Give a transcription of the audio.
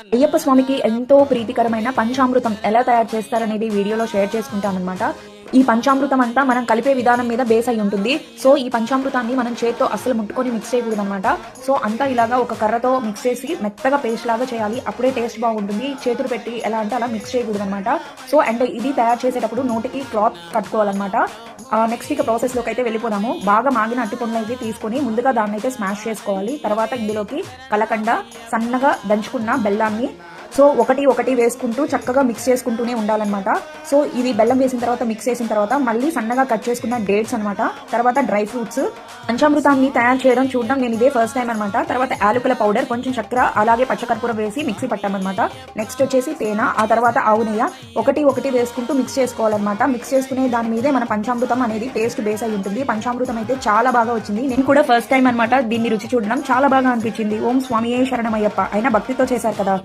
అయ్యప్ప స్వామికి ఎంతో ప్రీతికరమైన పంచామృతం ఎలా తయారు చేస్తారనేది వీడియోలో షేర్ చేసుకుంటామన్నమాట ఈ పంచామృతం అంతా మనం కలిపే విధానం మీద బేస్ అయి ఉంటుంది. సో ఈ పంచామృతాన్ని మనం చేత్తో అస్సలు ముట్టుకొని మిక్స్ చేయకూడదు అనమాట సో అంతా ఇలాగా ఒక కర్రతో మిక్స్ చేసి మెత్తగా పేస్ట్ లాగా చేయాలి. అప్పుడే టేస్ట్ బాగుంటుంది. చేతులు పెట్టి ఎలా అంటే అలా మిక్స్ చేయకూడదు అనమాట సో అండ్ ఇది తయారు చేసేటప్పుడు నోటికి క్లాత్ కట్టుకోవాలన్నమాట. నెక్స్ట్ ఇక ప్రాసెస్లోకి అయితే వెళ్ళిపోదాము. బాగా మాగిన అట్టి పండ్లు అయితే తీసుకొని ముందుగా దాన్ని అయితే స్మాష్ చేసుకోవాలి. తర్వాత ఇందులోకి కలకండ సన్నగా దంచుకున్న బెల్లాన్ని సో ఒకటి ఒకటి వేసుకుంటూ చక్కగా మిక్స్ చేసుకుంటూనే ఉండాలన్నమాట. సో ఇది బెల్లం వేసిన తర్వాత మిక్స్ చేసిన తర్వాత మళ్ళీ సన్నగా కట్ చేసుకున్న డేట్స్ అన్నమాట. తర్వాత డ్రై ఫ్రూట్స్ పంచామృతాన్ని తయారు చేయడం చూడడం నేను ఇదే ఫస్ట్ టైం అనమాట తర్వాత యాలకుల పౌడర్ కొంచెం చక్కెర అలాగే పచ్చకర్పూరం వేసి మిక్సీ పట్టామన్నమాట. నెక్స్ట్ వచ్చేసి తేనె ఆ తర్వాత ఆవు నెయ్యి. ఒకటి ఒకటి వేసుకుంటూ మిక్స్ చేసుకోవాలన్నమాట. మిక్స్ చేసుకునే దాని మీదే మన పంచామృతం అనేది టేస్ట్ బేస్ అయి ఉంటుంది. పంచామృతం అయితే చాలా బాగా వచ్చింది. నేను కూడా ఫస్ట్ టైం అనమాట దీన్ని రుచి చూడడం. చాలా బాగా అనిపించింది. ఓం స్వామియే అయ్యప్ప. అయినా భక్తితో చేశారు కదా?